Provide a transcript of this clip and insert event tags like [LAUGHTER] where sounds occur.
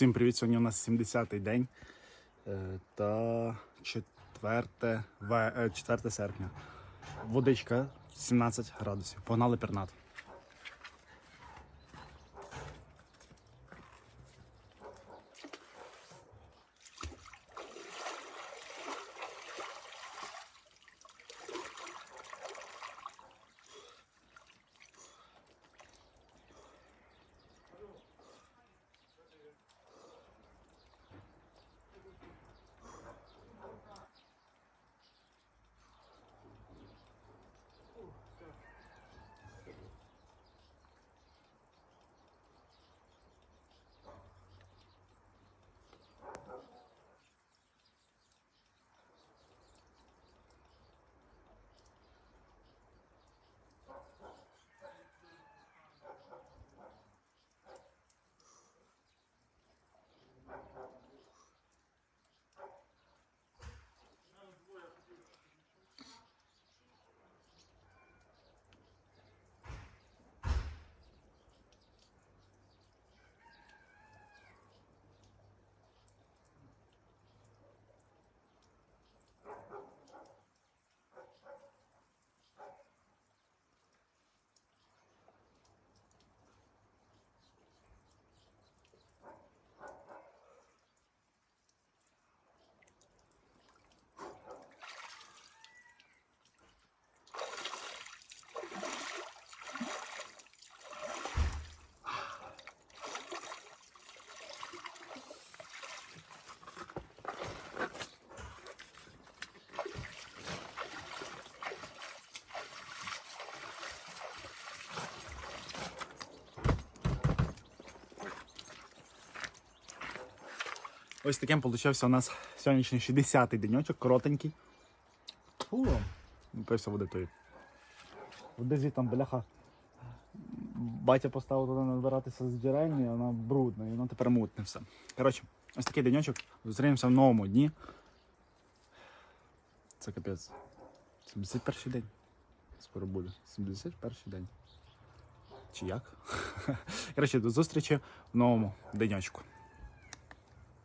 Всім привіт! Сьогодні у нас 70-й день е, та 4, ве- е, 4 серпня. Водичка 17 градусів. Погнали пернати. Ось таким получився у нас сьогоднішній 60-й денечок, коротенький. Фу, напився води тої. Води звідти бляха. Батя поставив туди набиратися з джерельні, вона брудна, і воно тепер мутне все. Коротше, ось такий денечок. Зустрінемося в новому дні. Це капець. 71 день. Скоро буде. 71 день. Чи як? [LAUGHS] Коротше, до зустрічі в новому денечку.